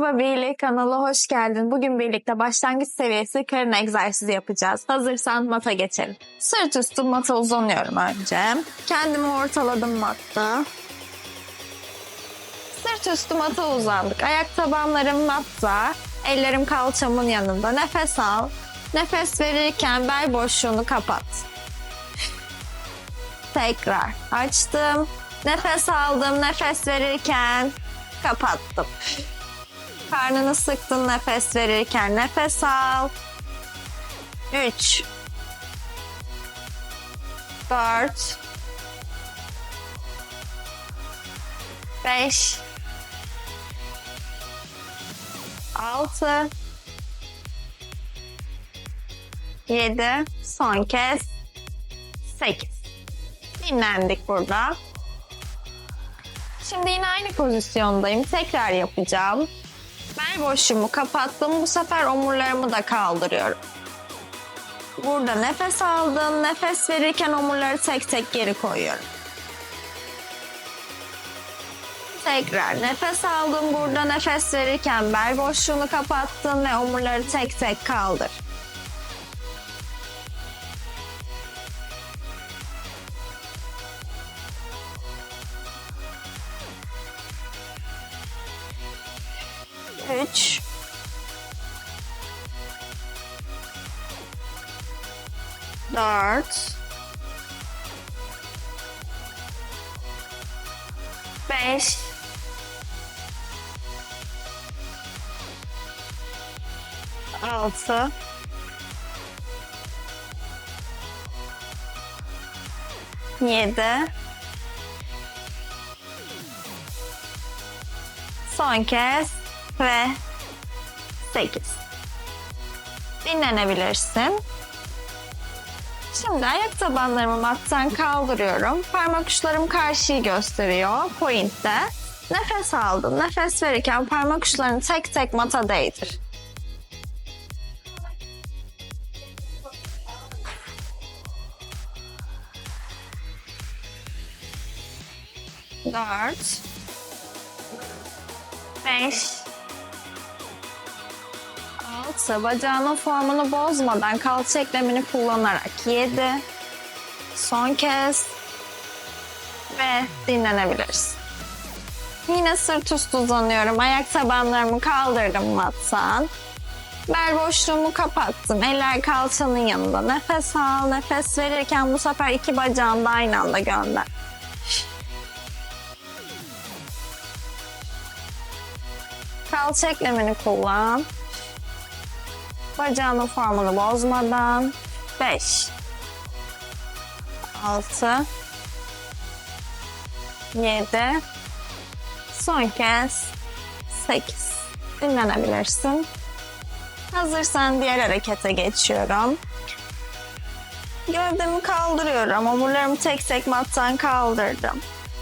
Merhaba Birlik kanala hoş geldin. Bugün birlikte başlangıç seviyesi karın egzersizi yapacağız. Hazırsan mata geçelim. Sırt üstü mata uzanıyorum önce. Kendimi ortaladım matta. Sırt üstü mata uzandık. Ayak tabanlarım matta. Ellerim kalçamın yanında. Nefes al. Nefes verirken bel boşluğunu kapat. Tekrar açtım. Nefes aldım. Nefes verirken kapattım. Karnını sıktın nefes verirken. Nefes al. 3 4 5 6 7 son kez 8 dinlendik burada. Şimdi yine aynı pozisyondayım. Tekrar yapacağım. Bel boşluğumu kapattım. Bu sefer omurlarımı da kaldırıyorum. Burada nefes aldım. Nefes verirken omurları tek tek geri koyuyorum. Tekrar nefes aldım. Burada nefes verirken bel boşluğunu kapattım ve omurları tek tek kaldır. Üç. Dört. Beş. Altı. Yedi. Son kez ve 8. Dinlenebilirsin. Şimdi ayak tabanlarımı mattan kaldırıyorum. Parmak uçlarım karşıyı gösteriyor. Point'te. Nefes aldım. Nefes verirken parmak uçlarını tek tek mata değdir. Dört. Beş. Altı. Bacağının formunu bozmadan kalça eklemini kullanarak yedi. Son kez. Ve dinlenebiliriz. Yine sırt üstü uzanıyorum. Ayak tabanlarımı kaldırdım mattan. Bel boşluğumu kapattım. Eller kalçanın yanında. Nefes al. Nefes verirken bu sefer iki bacağını da aynı anda gönder. Kalça eklemini kullan. Bacağının formunu bozmadan. 5 6 7 Son kez 8 Dinlenebilirsin. Hazırsan diğer harekete geçiyorum. Gövdemi kaldırıyorum. Omurlarımı tek tek mattan kaldırdım.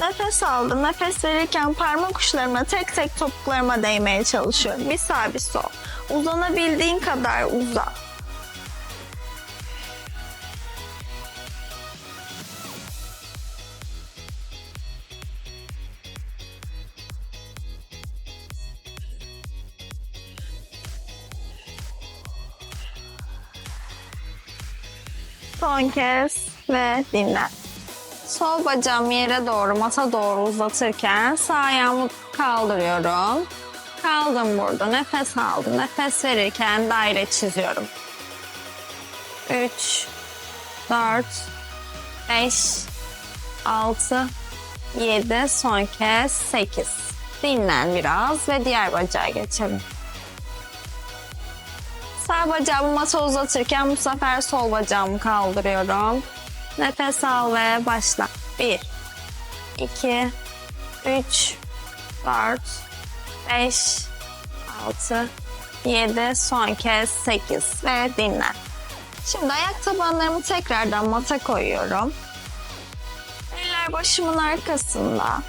Nefes aldım. Nefes verirken parmak uçlarıma tek tek topuklarıma değmeye çalışıyorum. Bir sağ bir sol. Uzanabildiğin kadar uza. Son kez ve dinlen. Sol bacağımı yere doğru, mata doğru uzatırken sağ ayağımı kaldırıyorum. Kaldım burada. Nefes aldım. Nefes verirken daire çiziyorum. 3 4 5 6 7 son kez 8. Dinlen biraz ve diğer bacağa geçelim. Sağ bacağımı masa uzatırken bu sefer sol bacağımı kaldırıyorum. Nefes al ve başla. 1 2 3 4 5 6 7 son kez 8 ve dinlen. Şimdi ayak tabanlarımı tekrardan mata koyuyorum. Eller başımın arkasında.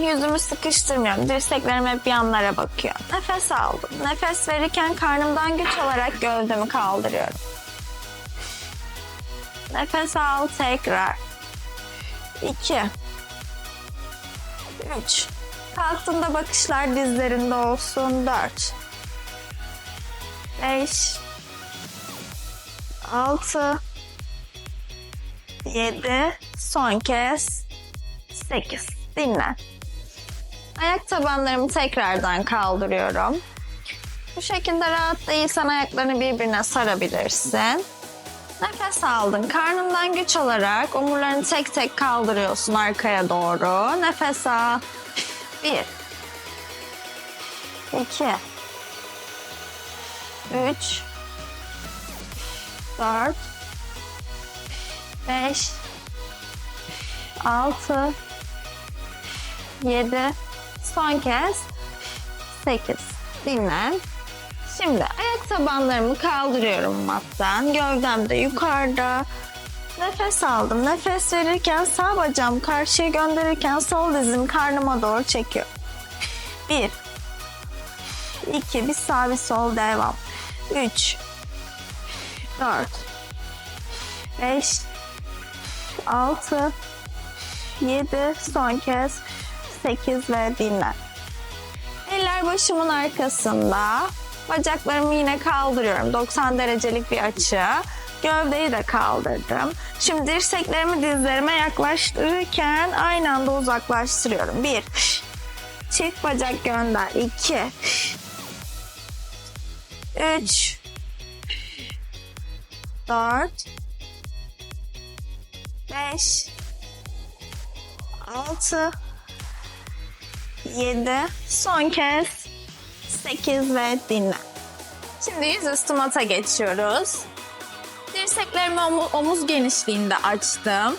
Yüzümü sıkıştırmıyorum. Dirseklerim hep yanlara bakıyor. Nefes aldım. Nefes verirken karnımdan güç alarak gövdemi kaldırıyorum. Nefes al tekrar. 2 3 Kalktığında bakışlar dizlerinde olsun. 4 5 6 7 son kez 8 dinlen. Ayak tabanlarımı tekrardan kaldırıyorum. Bu şekilde rahat değilsen ayaklarını birbirine sarabilirsin. Nefes aldın. Karnından güç alarak omurlarını tek tek kaldırıyorsun arkaya doğru. Nefes al. Bir. İki. Üç. Dört. Beş. Altı. Yedi. Son kez. Sekiz. Dinlen. Şimdi ayak tabanlarımı kaldırıyorum mattan. Gövdem de yukarıda. Nefes aldım. Nefes verirken sağ bacağımı karşıya gönderirken sol dizim karnıma doğru çekiyor. Bir. iki, Bir sağ bir sol devam. Üç. Dört. Beş. Altı. Yedi. Son kez. Sekiz ve dinlen. Eller başımın arkasında. Bacaklarımı yine kaldırıyorum. 90 derecelik bir açı. Gövdeyi de kaldırdım. Şimdi dirseklerimi dizlerime yaklaştırırken aynı anda uzaklaştırıyorum. Bir. Çift bacak gönder. İki. Üç. Dört. Beş. Altı. 7. Son kez 8 ve dinle. Şimdi yüzüstü mata geçiyoruz. Dirseklerimi omu- omuz genişliğinde açtım.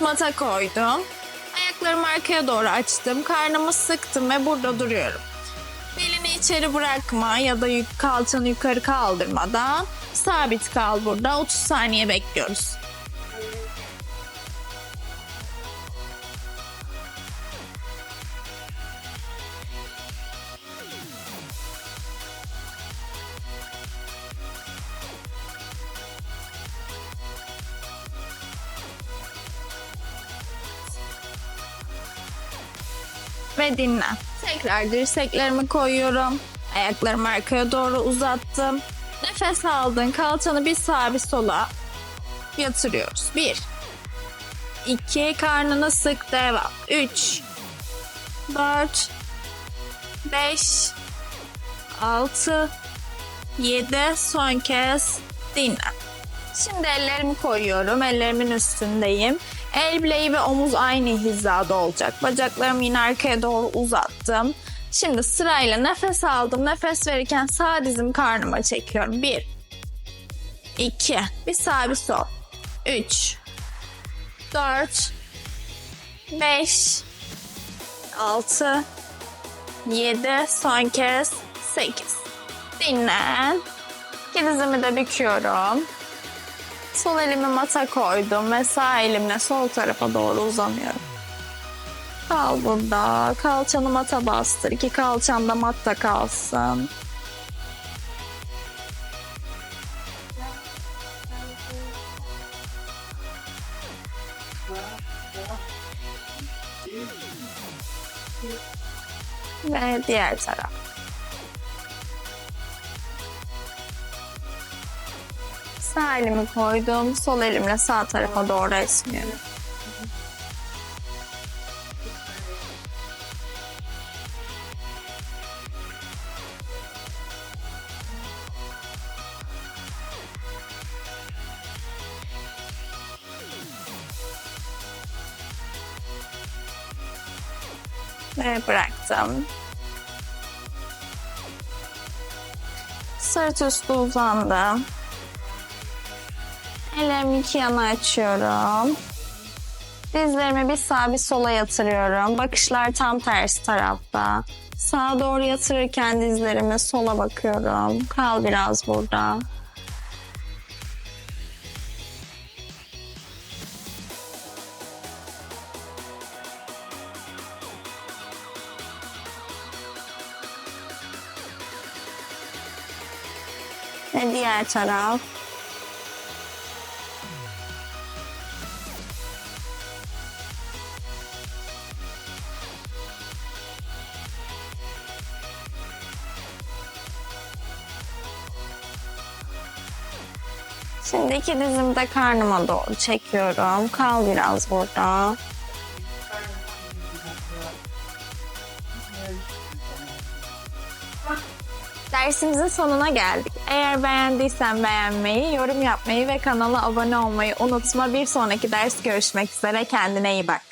Mata koydum. Ayaklarımı arkaya doğru açtım. Karnımı sıktım ve burada duruyorum. Belini içeri bırakma ya da kalçanı yukarı kaldırmadan sabit kal burada. 30 saniye bekliyoruz. Ve dinlen. Tekrar dirseklerimi koyuyorum. Ayaklarımı arkaya doğru uzattım. Nefes aldın. Kalçanı bir sağa bir sola yatırıyoruz. Bir. iki Karnını sık. Devam. Üç. Dört. Beş. Altı. Yedi. Son kez dinlen. Şimdi ellerimi koyuyorum. Ellerimin üstündeyim. El bileği ve omuz aynı hizada olacak. Bacaklarımı yine arkaya doğru uzattım. Şimdi sırayla nefes aldım. Nefes verirken sağ dizim karnıma çekiyorum. Bir. iki, Bir sağ bir sol. Üç. Dört. Beş. Altı. Yedi. Son kez. Sekiz. Dinlen. İki dizimi de büküyorum. Sol elimi mata koydum ve sağ elimle sol tarafa doğru uzanıyorum. Kal burada. Kalçanı mata bastır. İki kalçan da matta kalsın. Ve diğer taraf. Sağ elimi koydum. Sol elimle sağ tarafa doğru esniyorum. Ve bıraktım. Sırt üstü uzandım. Ellerimi iki yana açıyorum. Dizlerimi bir sağa bir sola yatırıyorum. Bakışlar tam tersi tarafta. Sağa doğru yatırırken dizlerimi sola bakıyorum. Kal biraz burada. Ve diğer taraf. İki dizimi de karnıma doğru çekiyorum. Kal biraz burada. Dersimizin sonuna geldik. Eğer beğendiysen beğenmeyi, yorum yapmayı ve kanala abone olmayı unutma. Bir sonraki ders görüşmek üzere. Kendine iyi bak.